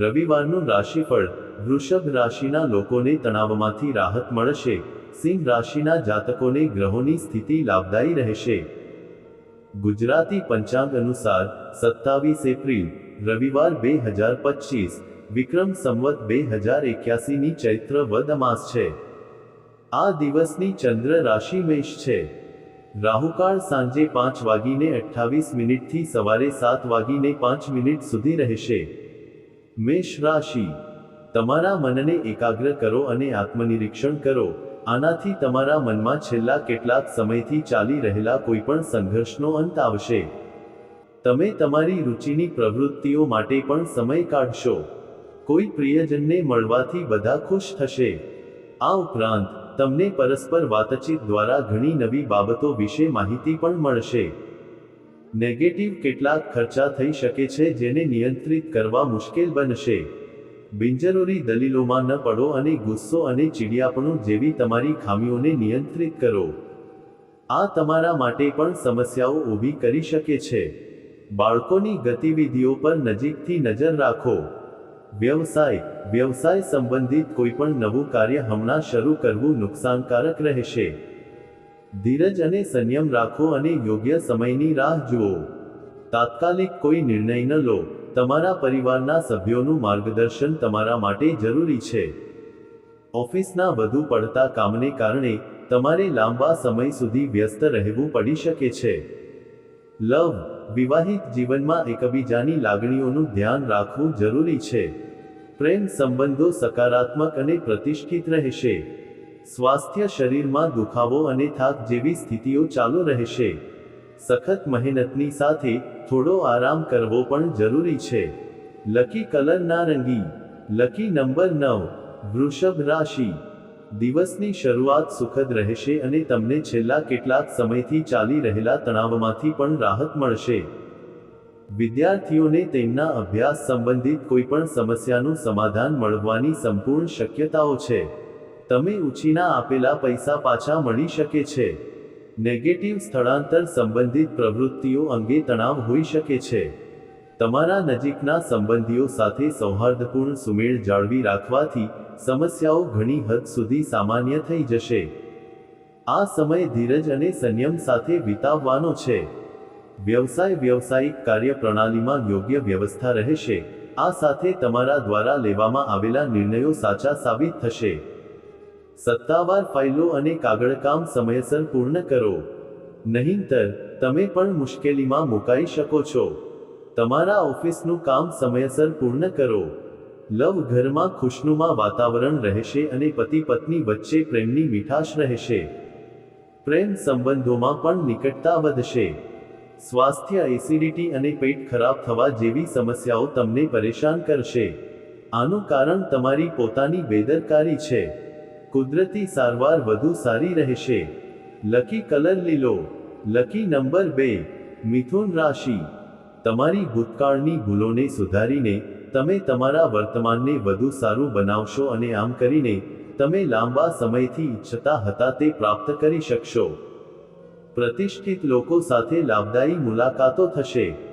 રવિવારનું રાશિફળ વૃષભ રાશિના લોકોને તણાવમાંથી રાહત મળશે. સિંહ રાશિના જાતકોને ગ્રહોની સ્થિતિ લાભદાયી રહેશે. ગુજરાતી પંચાંગ અનુસાર સત્તાવીસ એપ્રિલ, રવિવાર બે હજાર પચીસ, વિક્રમ સંવત બે હજાર એક્યાસીની ચૈત્ર વદ અમાસ છે. આ દિવસની ચંદ્ર રાશિ મેષ છે. રાહુકાળ સાંજે પાંચ વાગીને અઠ્ઠાવીસ મિનિટથી સવારે સાત વાગીને પાંચ મિનિટ સુધી રહેશે. મેષ રાશિ તમારા મનને એકાગ્ર કરો અને આત્મનિરીક્ષણ કરો. આનાથી તમારા મનમાં છેલ્લા કેટલાક સમયથી ચાલી રહેલા કોઈપણ સંઘર્ષનો અંત આવશે. તમે તમારી રુચિની પ્રવૃત્તિઓ માટે પણ સમય કાઢશો. કોઈ પ્રિયજનને મળવાથી બધા ખુશ થશે. આ ઉપરાંત, તમને પરસ્પર વાતચીત દ્વારા ઘણી નવી બાબતો વિશે માહિતી પણ મળશે. નેગેટિવ કેટલાક ખર્ચા થઈ શકે છે જેને નિયંત્રિત કરવા મુશ્કેલ બનશે. બિનજરૂરી દલીલોમાં ન પડો અને ગુસ્સો અને ચીડિયાપણું જેવી તમારી ખામીઓને નિયંત્રિત કરો. આ તમારા માટે પણ સમસ્યાઓ ઊભી કરી શકે છે. બાળકોની ગતિવિધિઓ પર નજીકથી નજર રાખો. વ્યવસાય વ્યવસાય સંબંધિત કોઈપણ નવું કાર્ય હમણાં શરૂ કરવું નુકસાનકારક રહેશે. ધીરજ અને સંયમ રાખો અને યોગ્ય સમયની રાહ જુઓ. તાત્કાલિક કોઈ નિર્ણય ન લો. તમારા પરિવારના સભ્યોનું માર્ગદર્શન તમારા માટે જરૂરી છે. ઓફિસના વધુ પડતા કામને કારણે તમારે લાંબા સમય સુધી વ્યસ્ત રહેવું પડી શકે છે. લવ, વિવાહિત જીવનમાં એકબીજાની લાગણીઓનું ધ્યાન રાખવું જરૂરી છે. પ્રેમ સંબંધો સકારાત્મક અને પ્રતિષ્ઠિત રહેશે. સ્વાસ્થ્ય શરીરમાં દુખાવો અને થાક જેવી સ્થિતિઓ ચાલુ રહેશે. સખત મહેનતની સાથે થોડો આરામ કરવો પણ જરૂરી છે. લકી કલર નારંગી, લકી નંબર નવ, વૃષભ રાશિ. દિવસની શરૂઆત સુખદ રહેશે અને તમને છેલ્લા કેટલાક સમયથી ચાલી રહેલા તણાવમાંથી પણ રાહત મળશે. વિદ્યાર્થીઓને તેમના અભ્યાસ સંબંધિત કોઈપણ સમસ્યાનું સમાધાન મળવાની સંપૂર્ણ શક્યતાઓ છે. તમે ઉછીના આપેલા પૈસા પાછા મળી શકે છે. નેગેટિવ સ્થળાંતર સંબંધિત પ્રવૃત્તિઓ અંગે તણાવ હોઈ શકે છે. તમારા નજીકના સંબંધીઓ સાથે સૌહાર્દપૂર્ણ સુમેળ જાળવી રાખવાથી સમસ્યાઓ ઘણી હદ સુધી સામાન્ય થઈ જશે. આ સમય ધીરજ અને સંયમ સાથે વિતાવવાનો છે. વ્યવસાય વ્યવસાયિક કાર્યપ્રણાલીમાં યોગ્ય વ્યવસ્થા રહેશે. આ સાથે તમારા દ્વારા લેવામાં આવેલા નિર્ણયો સાચા સાબિત થશે. સત્તાવાર ફાઇલો અને કાગળકામ સમયસર પૂર્ણ કરો. નહીંતર, તમે પણ મુશ્કેલીમાં મુકાઈ શકો છો. તમારા ઓફિસનું કામ સમયસર પૂર્ણ કરો. લવ ઘરમાં ખુશનુમા વાતાવરણ રહેશે અને પતિ પત્ની વચ્ચે પ્રેમની મીઠાશ રહેશે. પ્રેમ સંબંધોમાં પણ નિકટતા વધશે. સ્વાસ્થ્ય એસિડિટી અને પેટ ખરાબ થવા જેવી સમસ્યાઓ તમને પરેશાન કરશે. આનું કારણ તમારી પોતાની બેદરકારી છે. કુદરતી સારવાર વધુ સારી રહેશે. લકી કલર લીલો. લકી નંબર બે, મિથુન રાશિ. તમારી ભૂતકાળની ભૂલોને સુધારીને તમે તમારા વર્તમાનને વધુ સારું બનાવશો અને આમ કરીને તમે લાંબા સમયથી ઈચ્છતા હતા તે પ્રાપ્ત કરી શકશો. પ્રતિષ્ઠિત લોકો સાથે લાભદાયી મુલાકાતો થશે.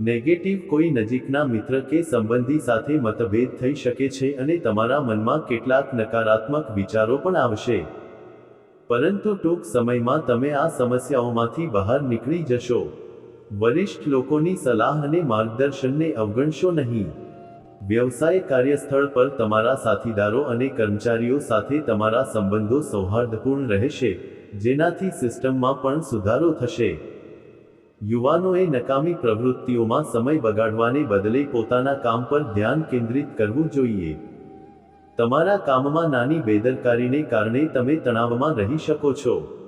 નેગેટિવ કોઈ નજીકના મિત્ર કે સંબંધી સાથે મતભેદ થઈ શકે છે અને તમારા મનમાં કેટલાક નકારાત્મક વિચારો પણ આવશે. પરંતુ ટૂંક સમયમાં તમે આ સમસ્યાઓમાંથી બહાર નીકળી જશો. વરિષ્ઠ લોકોની સલાહ અને માર્ગદર્શનને અવગણશો નહીં. વ્યવસાય કાર્યસ્થળ પર તમારા સાથીદારો અને કર્મચારીઓ સાથે તમારા સંબંધો સૌહાર્દપૂર્ણ રહેશે, જેનાથી સિસ્ટમમાં પણ સુધારો થશે. યુવાનોએ નકામી પ્રવૃત્તિઓમાં સમય બગાડવાને બદલે પોતાના કામ પર ધ્યાન કેન્દ્રિત કરવું જોઈએ. તમારા કામમાં નાની બેદરકારીને કારણે તમે તણાવમાં રહી શકો છો.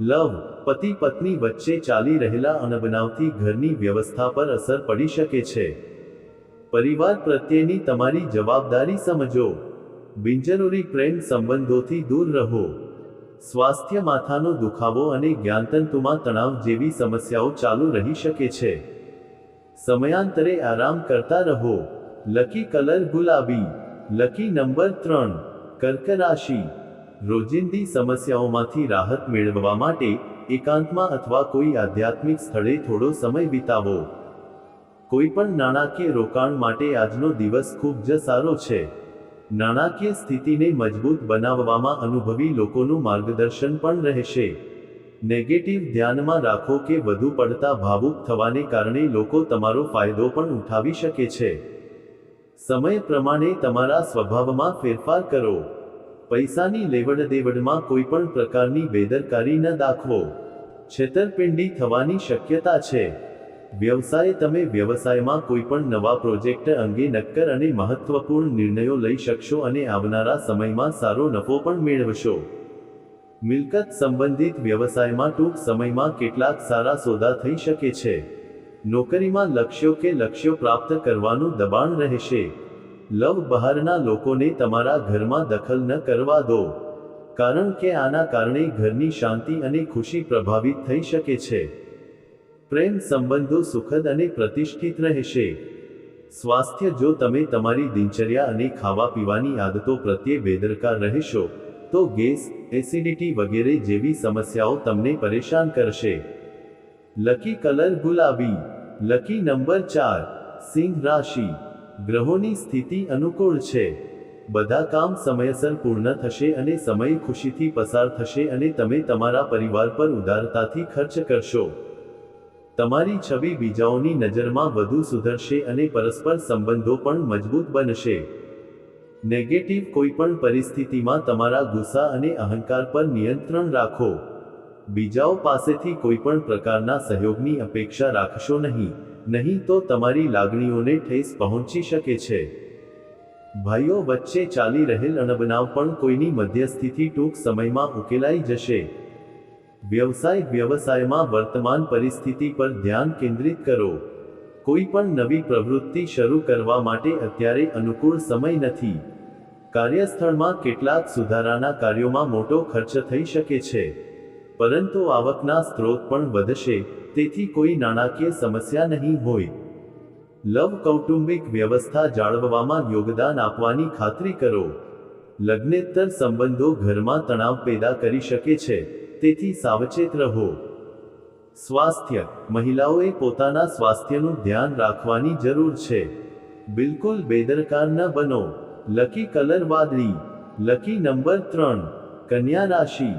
લવ, પતિ પત્ની વચ્ચે ચાલી રહેલા અનબનાવથી ઘરની વ્યવસ્થા પર અસર પડી શકે છે. પરિવાર પ્રત્યેની તમારી જવાબદારી સમજો. બિનજરૂરી પ્રેમ સંબંધોથી દૂર રહો. સ્વાસ્થ્ય માથાનો દુખાવો અને જ્ઞાનતંતુમાં તણાવ જેવી સમસ્યાઓ ચાલુ રહી શકે છે. સમયાંતરે આરામ કરતા રહો. લકી કલર ગુલાબી. લકી નંબર ત્રણ. કર્ક રાશિ રોજિંદી સમસ્યાઓમાંથી રાહત મેળવવા માટે એકાંતમાં અથવા કોઈ આધ્યાત્મિક સ્થળે થોડો સમય વિતાવો. કોઈ પણ નાણાકીય રોકાણ માટે આજનો દિવસ ખૂબ જ સારો છે. નાણાકીય સ્થિતિને મજબૂત બનાવવામાં અનુભવી લોકોનું માર્ગદર્શન પણ રહેશે. નેગેટિવ ધ્યાનમાં રાખો કે વધુ પડતા ભાવુક થવાને કારણે લોકો તમારો ફાયદો પણ ઉઠાવી શકે છે. સમય પ્રમાણે તમારા સ્વભાવમાં ફેરફાર કરો. પૈસાની લેવડ દેવડમાં કોઈ પણ પ્રકારની બેદરકારી ન દાખવો. છેતરપિંડી થવાની શક્યતા છે. વ્યવસાય તમે વ્યવસાયમાં કોઈ પણ નવા પ્રોજેક્ટ અંગે નક્કર અને મહત્વપૂર્ણ નિર્ણયો લઈ શકશો અને આવનારા સમયમાં સારો નફો પણ મેળવશો. મિલકત સંબંધિત વ્યવસાયમાં ટૂંક સમયમાં કેટલાક સારા સોદા થઈ શકે છે. નોકરીમાં લક્ષ્યો કે લક્ષ્યો પ્રાપ્ત કરવાનું દબાણ રહેશે. લવ બહારના લોકોને તમારા ઘરમાં દખલ ન કરવા દો. કારણ કે આના કારણે ઘરની શાંતિ અને ખુશી પ્રભાવિત થઈ શકે છે. પ્રેમ સંબંધો સુખદ અને પ્રતિષ્ઠિત રહેશે. સ્વાસ્થ્ય જો તમે તમારી દિનચર્યા અને ખાવા પીવાની આદતો પ્રત્યે બેદરકાર રહેશો, તો ગેસ, એસિડિટી વગેરે જેવી સમસ્યાઓ તમને પરેશાન કરશે. લકી કલર ગુલાબી, લકી નંબર ચાર, સિંહ રાશિ, ગ્રહોની સ્થિતિ અનુકૂળ છે. બધા કામ સમયસર પૂર્ણ થશે અને સમય ખુશીથી પસાર થશે અને તમે તમારા પરિવાર પર ઉદારતાથી ખર્ચ કરશો. તમારી છબી બીજાઓની નજરમાં વધુ સુધરશે અને પરસ્પર સંબંધો પણ મજબૂત બનશે. નેગેટિવ કોઈપણ પરિસ્થિતિમાં તમારા ગુસ્સા અને અહંકાર પર નિયંત્રણ રાખો. બીજાઓ પાસેથી કોઈપણ પ્રકારના સહયોગની અપેક્ષા રાખશો નહીં નહીં તો તમારી લાગણીઓને ઠેસ પહોંચી શકે છે. ભાઈઓ વચ્ચે ચાલી રહેલ અણબનાવ પણ કોઈની મધ્યસ્થિતિ ટૂંક સમયમાં ઉકેલાઈ જશે. વ્યવસાય વ્યવસાયમાં વર્તમાન પરિસ્થિતિ પર ધ્યાન કેન્દ્રિત કરો. કોઈ પણ નવી પ્રવૃત્તિ શરૂ કરવા માટે અત્યારે અનુકૂળ સમય નથી. કાર્યસ્થળમાં કેટલાક સુધારાના કાર્યોમાં મોટો ખર્ચ થઈ શકે છે. પરંતુ આવકના સ્ત્રોત પણ વધશે, તેથી કોઈ નાણાકીય સમસ્યા નહીં હોય. લવ કૌટુંબિક વ્યવસ્થા જાળવવામાં યોગદાન આપવાની ખાતરી કરો. લગ્નેતર સંબંધો ઘરમાં તણાવ પેદા કરી શકે છે. તેથી સાવચેત રહો. સ્વાસ્થ્ય. મહિલાઓએ પોતાના સ્વાસ્થ્યનું ધ્યાન રાખવાની જરૂર છે. બિલકુલ બેદરકાર ન બનો. લકી કલર વાદળી. લકી નંબર ત્રણ. કન્યા રાશિ.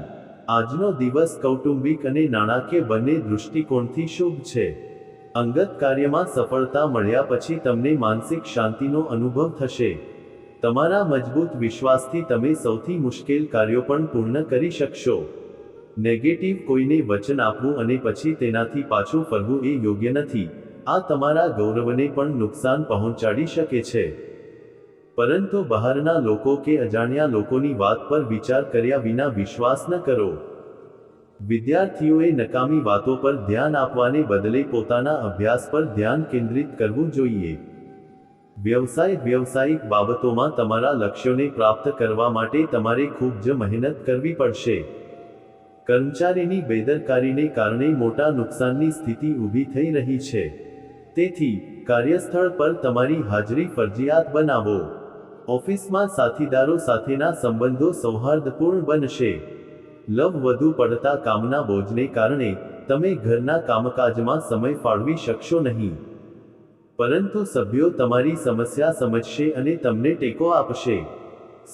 આજનો દિવસ કૌટુંબિક અને નાણાકીય બંને દૃષ્ટિકોણથી શુભ છે. અંગત કાર્યમાં સફળતા મળ્યા પછી તમને માનસિક શાંતિનો અનુભવ થશે. તમારા મજબૂત વિશ્વાસથી તમે સૌથી મુશ્કેલ કાર્યો પણ પૂર્ણ કરી શકશો. નેગેટિવ કોઈને વચન આપવું અને પછી તેનાથી પાછું ફરવું એ યોગ્ય નથી. આ તમારા ગૌરવને પણ નુકસાન પહોંચાડી શકે છે. પરંતુ બહારના લોકો કે અજાણ્યા લોકોની વાત પર વિચાર કર્યા વિના વિશ્વાસ ન કરો. વિદ્યાર્થીઓએ નકામી વાતો પર ધ્યાન આપવાને બદલે પોતાના અભ્યાસ પર ધ્યાન કેન્દ્રિત કરવું જોઈએ. વ્યવસાય વ્યવસાયિક બાબતોમાં તમારા લક્ષ્યોને પ્રાપ્ત કરવા માટે તમારે ખૂબ જ મહેનત કરવી પડશે. કર્મચારીની બેદરકારીને કારણે મોટા નુકસાનની સ્થિતિ ઊભી થઈ રહી છે. તેથી, કાર્યસ્થળ પર તમારી હાજરી ફરજિયાત બનાવો. ઓફિસમાં સાથીદારો સાથેના સંબંધો સૌહાર્દપૂર્ણ બનશે. લવ વધુ પડતા કામના બોજને કારણે તમે ઘરના કામકાજમાં સમય ફાળવી શકશો નહીં. પરંતુ સભ્યો તમારી સમસ્યા સમજશે અને તમને ટેકો આપશે.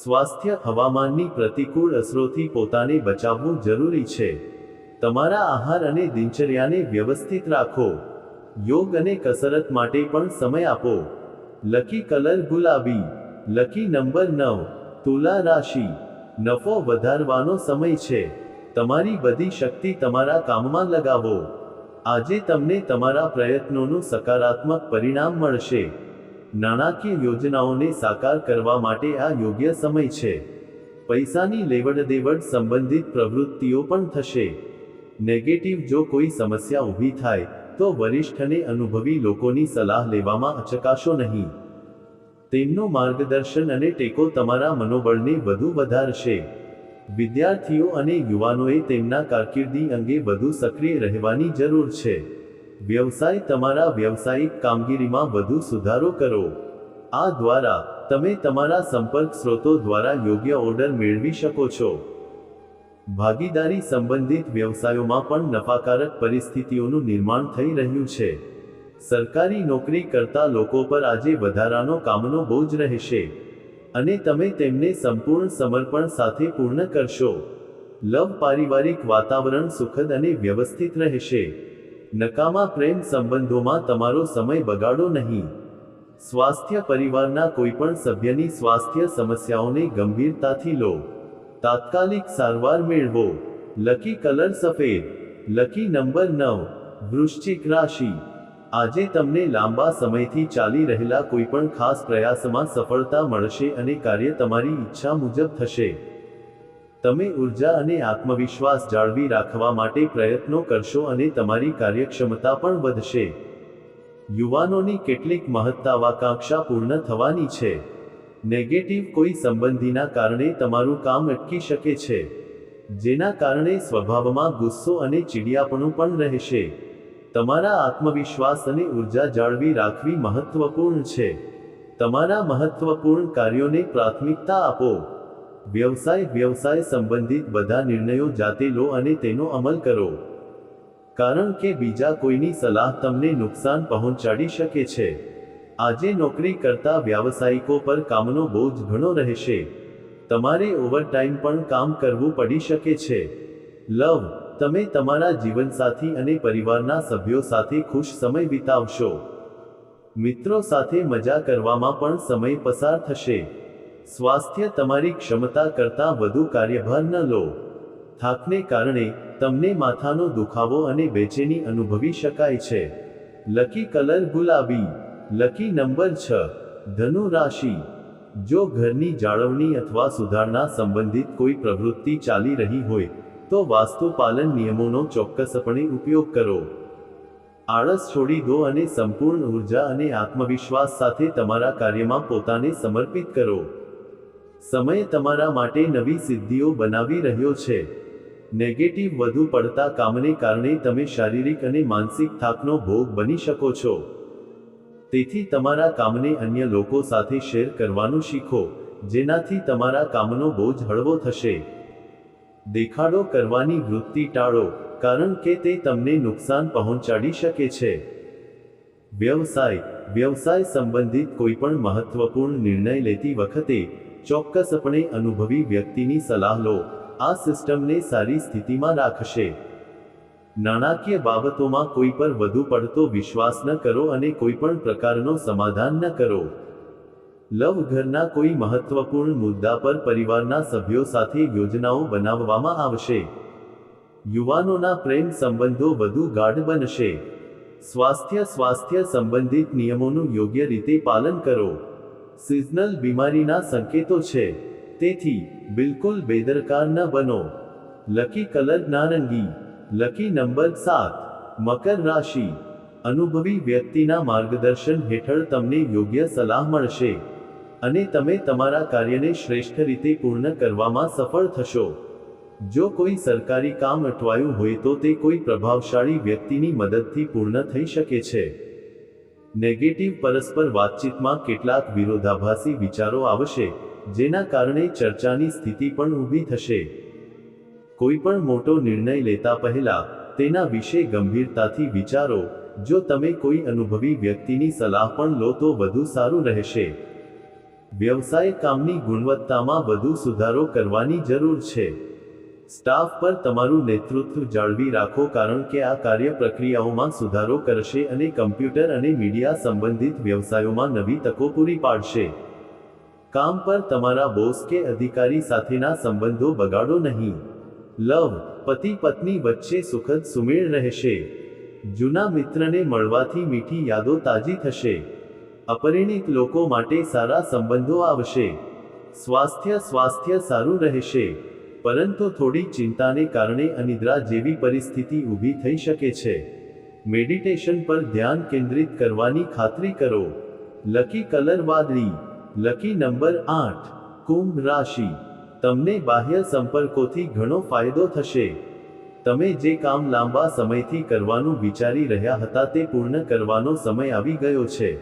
સ્વાસ્થ્ય હવામાનની પ્રતિકૂળ અસરોથી પોતાને બચાવવું જરૂરી છે. તમારા આહાર અને દિનચર્યાને વ્યવસ્થિત રાખો. યોગ અને કસરત માટે પણ સમય આપો. લકી કલર ગુલાબી, લકી નંબર નવ, તુલા રાશિ, નફો વધારવાનો સમય છે. તમારી બધી શક્તિ તમારા કામમાં લગાવો. આજે તમને તમારા પ્રયત્નોનું સકારાત્મક પરિણામ મળશે. નાણાકીય યોજનાઓને સાકાર કરવા માટે આ યોગ્ય સમય છે. પૈસાની લેવડ દેવડ સંબંધિત પ્રવૃત્તિઓ પણ થશે. નેગેટિવ જો કોઈ સમસ્યા ઊભી થાય, તો વરિષ્ઠ અને અનુભવી લોકોની સલાહ લેવામાં અચકાશો નહીં. તેમનું માર્ગદર્શન અને ટેકો તમારા મનોબળને વધુ વધારશે. વિદ્યાર્થીઓ અને યુવાનોએ તેમના કારકિર્દી અંગે વધુ સક્રિય રહેવાની જરૂર છે. વ્યવસાય તમારા વ્યવસાયિક કામગીરીમાં વધુ સુધારો કરો. આ દ્વારા તમે તમારા સંપર્ક સ્રોતો દ્વારા યોગ્ય ઓર્ડર મેળવી શકો છો. ભાગીદારી સંબંધિત વ્યવસાયોમાં પણ નફાકારક પરિસ્થિતિઓનું નિર્માણ થઈ રહ્યું છે. સરકારી નોકરી કરતા લોકો પર આજે વધારાનો કામનો બોજ રહેશે. અને તમે તેમને સંપૂર્ણ સમર્પણ સાથે પૂર્ણ કરશો. લવ પારિવારિક વાતાવરણ સુખદ અને વ્યવસ્થિત રહેશે. નકામા પ્રેમ સંબંધોમાં તમારો સમય બગાડો નહીં. સ્વાસ્થ્ય પરિવારના કોઈપણ સભ્યની સ્વાસ્થ્ય સમસ્યાઓને ગંભીરતાથી લો. તાત્કાલિક સારવાર મેળવો. લકી કલર સફેદ. લકી નંબર નવ. વૃશ્ચિક રાશિ. આજે તમને લાંબા સમયથી ચાલી રહેલા કોઈપણ ખાસ પ્રયાસમાં સફળતા મળશે અને કાર્ય તમારી ઈચ્છા મુજબ થશે. તમે ઊર્જા અને આત્મવિશ્વાસ જાળવી રાખવા માટે પ્રયત્નો કરશો અને તમારી કાર્યક્ષમતા પણ વધશે. યુવાનોની કેટલીક મહત્તાવાકાંક્ષા પૂર્ણ થવાની છે. નેગેટિવ કોઈ સંબંધીના કારણે તમારું કામ અટકી શકે છે, જેના કારણે સ્વભાવમાં ગુસ્સો અને ચીડિયાપણું પણ રહેશે. તમારા આત્મવિશ્વાસ અને ઊર્જા જાળવી રાખવી મહત્વપૂર્ણ છે. તમારા મહત્વપૂર્ણ કાર્યોને પ્રાથમિકતા આપો. વ્યવસાય વ્યવસાય સંબંધિત બધા નિર્ણયો જાતે લો અને તેનો અમલ કરો. કારણ કે બીજા કોઈની સલાહ તમને નુકસાન પહોંચાડી શકે છે. આજે નોકરી કરતા વ્યાવસાયિકો પર કામનો બોજ ઘણો રહેશે. તમારે ઓવરટાઈમ પણ કામ કરવું પડી શકે છે. લવ, તમે તમારા જીવનસાથી અને પરિવારના સભ્યો સાથે ખુશ સમય વિતાવશો. મિત્રો સાથે મજા કરવામાં પણ સમય પસાર થશે. સ્વાસ્થ્ય તમારી ક્ષમતા કરતાં વધુ કાર્યભાર ન લો. થાકને કારણે તમને માથાનો દુખાવો અને બેચેની અનુભવી શકાય છે. લકી કલર ગુલાબી. લકી નંબર છ. ધનુ રાશિ. જો ઘરની જાળવણી અથવા સુધારણા સંબંધિત કોઈ પ્રવૃત્તિ ચાલી રહી હોય, તો વાસ્તુ પાલન નિયમોનો ચોક્કસપણે ઉપયોગ કરો. આળસ છોડી દો અને સંપૂર્ણ ઊર્જા અને આત્મવિશ્વાસ સાથે તમારા કાર્યમાં પોતાને સમર્પિત કરો. સમય તમારા માટે નવી સિદ્ધિઓ બનાવી રહ્યો છે. નેગેટિવ વધુ પડતા કામને કારણે તમે શારીરિક અને માનસિક થાકનો ભોગ બની શકો છો. તેથી તમારા કામને અન્ય લોકો સાથે શેર કરવાનું શીખો, જેનાથી તમારા કામનો બોજ હળવો થશે. દેખાડો કરવાની વૃત્તિ ટાળો, કારણ કે તે તમને નુકસાન પહોંચાડી શકે છે. વ્યવસાય વ્યવસાય સંબંધિત કોઈપણ મહત્વપૂર્ણ નિર્ણય લેતી વખતે ચોક્કસપણે અનુભવી વ્યક્તિની સલાહ લો. આ સિસ્ટમને સારી સ્થિતિમાં રાખશે. નાણાકીય બાબતોમાં કોઈ પર વધુ પડતો વિશ્વાસ ન કરો અને કોઈ પણ પ્રકારનો સમાધાન ન કરો. લવ ઘરના કોઈ મહત્વપૂર્ણ મુદ્દા પર પરિવારના સભ્યો સાથે યોજનાઓ બનાવવામાં આવશે. યુવાનોના પ્રેમ સંબંધો વધુ ગાઢ બનશે. સ્વાસ્થ્ય સ્વાસ્થ્ય સંબંધિત નિયમોનું યોગ્ય રીતે પાલન કરો. સિઝનલ બીમારીના સંકેતો છે. તેથી, બિલકુલ બેદરકાર ન બનો. લકી કલર નારંગી. લકી નંબર સાત. મકર રાશિ. અનુભવી વ્યક્તિના માર્ગદર્શન હેઠળ તમને યોગ્ય સલાહ મળશે. અને તમે તમારા કાર્યને શ્રેષ્ઠ રીતે પૂર્ણ કરવામાં સફળ થશો. જો કોઈ સરકારી કામ અટવાયું હોય તો તે કોઈ પ્રભાવશાળી વ્યક્તિની મદદથી પૂર્ણ થઈ શકે છે. નેગેટિવ પરસ્પર વાતચીતમાં કેટલાક વિરોધાભાસી વિચારો આવશે, જેના કારણે ચર્ચાની સ્થિતિ પણ ઊભી થશે. કોઈ પણ મોટો નિર્ણય લેતા પહેલા, તેના વિશે ગંભીરતાથી વિચારો, જો તમે કોઈ અનુભવી વ્યક્તિની સલાહ પણ લો તો વધુ સારું રહેશે. વ્યવસાય કામની ગુણવત્તામાં વધુ સુધારો કરવાની જરૂર છે. સ્ટાફ પર તમારું નેતૃત્વ જાળવી રાખો કારણ કે આ કાર્ય પ્રક્રિયાઓમાં સુધારો કરશે અને કમ્પ્યુટર અને મીડિયા સંબંધિત વ્યવસાયોમાં નવી તકો પૂરી પાડશે. કામ પર તમારા બોસ કે અધિકારી સાથેના સંબંધો બગાડો નહીં. લવ, પતિ પત્ની વચ્ચે સુખદ સુમેળ રહેશે. જૂના મિત્રને મળવાથી મીઠી યાદો તાજી થશે. અપરિણિત લોકો માટે સારા સંબંધો આવશે. સ્વાસ્થ્ય સ્વાસ્થ્ય સારું રહેશે. પરંતુ થોડી ચિંતાને કારણે અનિદ્રા જેવી પરિસ્થિતિ ઊભી થઈ શકે છે. મેડિટેશન પર ધ્યાન કેન્દ્રિત કરવાની ખાતરી કરો. લકી કલર વાદળી. લકી નંબર આઠ. કુંભ રાશિ. તમને બાહ્ય સંપર્કોથી ઘણો ફાયદો થશે. તમે જે કામ લાંબા સમયથી કરવાનું વિચારી રહ્યા હતા તે પૂર્ણ કરવાનો સમય આવી ગયો છે.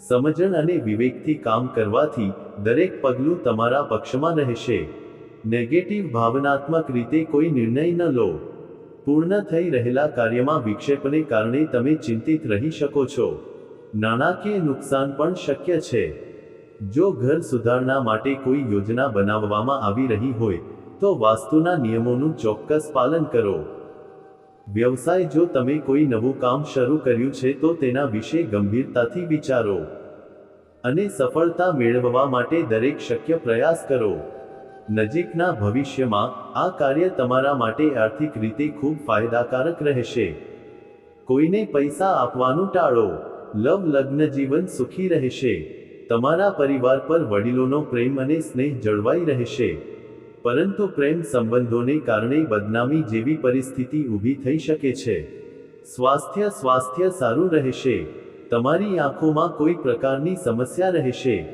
સમજણ અને વિવેકથી કામ કરવાથી દરેક પગલું તમારા પક્ષમાં રહેશે. નેગેટિવ ભાવનાત્મક રીતે કોઈ નિર્ણય ન લો. પૂર્ણ થઈ રહેલા કાર્યમાં વિક્ષેપને કારણે તમે ચિંતિત રહી શકો છો. નાણાકીય નુકસાન પણ શક્ય છે. જો ઘર સુધારણા માટે કોઈ યોજના બનાવવામાં આવી રહી હોય, તો વાસ્તુના નિયમોનું ચોક્કસ પાલન કરો. વ્યવસાય જો તમે કોઈ નવું કામ શરૂ કર્યું છે, તો તેના વિશે ગંભીરતાથી વિચારો. અને સફળતા મેળવવા માટે દરેક શક્ય પ્રયાસ કરો. નજીકના ભવિષ્યમાં, આ કાર્ય તમારા માટે આર્થિક રીતે ખૂબ ફાયદાકારક રહેશે. કોઈને પૈસા આપવાનું ટાળો. લવ લગ્ન જીવન સુખી રહેશે. તમારા પરિવાર પર વડીલોનો પ્રેમ અને સ્નેહ જળવાઈ રહેશે. પરંતુ પ્રેમ સંબંધોને કારણે બદનામી જેવી પરિસ્થિતિ ઊભી થઈ શકે છે. સ્વાસ્થ્ય સ્વાસ્થ્ય સારું રહેશે. તમારી આંખોમાં કોઈ પ્રકારની સમસ્યા રહેશે.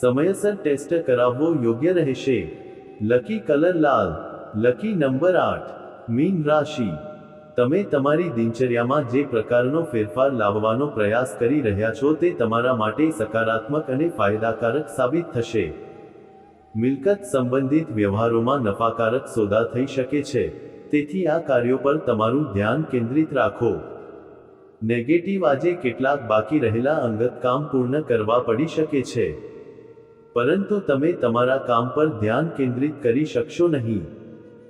સમયસર ટેસ્ટ કરાવવો યોગ્ય રહેશે. લકી કલર લાલ, લકી નંબર આઠ, મીન રાશિ. તમે તમારી દિનચર્યામાં જે પ્રકારનો ફેરફાર લાવવાનો પ્રયાસ કરી રહ્યા છો તે તમારા માટે સકારાત્મક અને ફાયદાકારક સાબિત થશે. મિલકત સંબંધિત વ્યવહારોમાં નફાકારક સોદા થઈ શકે છે. તેથી આ કાર્યો પર તમારું ધ્યાન કેન્દ્રિત રાખો. નેગેટિવ આજે કેટલાક બાકી રહેલા અંગત કામ પૂર્ણ કરવા પડી શકે છે. પરંતુ તમે તમારા કામ પર ધ્યાન કેન્દ્રિત કરી શકશો નહીં.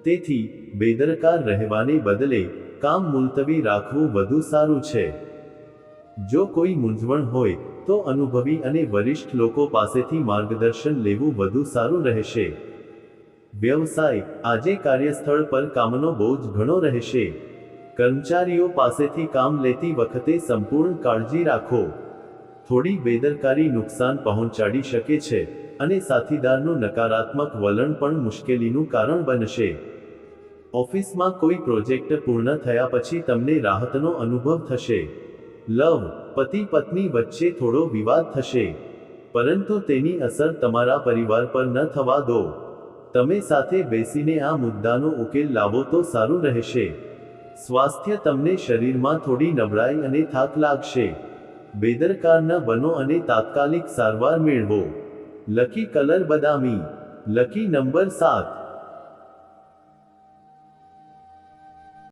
તેથી, બેદરકાર રહેવાને બદલે, કામ મુલતવી રાખવું વધુ સારું છે. જો કોઈ મૂંઝવણ હોય, તો અનુભવી અને વરિષ્ઠ લોકો પાસેથી માર્ગદર્શન લેવું વધુ સારું રહેશે. વ્યવસાય, આજે કાર્યસ્થળ પર કામનો બોજ ઘણો રહેશે. કર્મચારીઓ પાસેથી કામ લેતી વખતે સંપૂર્ણ કાળજી રાખો. થોડી બેદરકારી નુકસાન પહોંચાડી શકે છે અને સાથીદારનું નકારાત્મક વલણ પણ મુશ્કેલીનું કારણ બનશે. ઓફિસમાં કોઈ પ્રોજેક્ટ પૂર્ણ થયા પછી તમને રાહતનો અનુભવ થશે. લવ, પતિ પત્ની વચ્ચે થોડો વિવાદ થશે. પરંતુ તેની અસર તમારા પરિવાર પર ન થવા દો. તમે સાથે બેસીને આ મુદ્દાનો ઉકેલ લાવો તો સારું રહેશે. સ્વાસ્થ્ય તમને શરીરમાં થોડી નબળાઈ અને થાક લાગશે. બેદરકાર ન બનો અને તાત્કાલિક સારવાર મેળવો. લકી કલર બદામી. લકી નંબર સાત.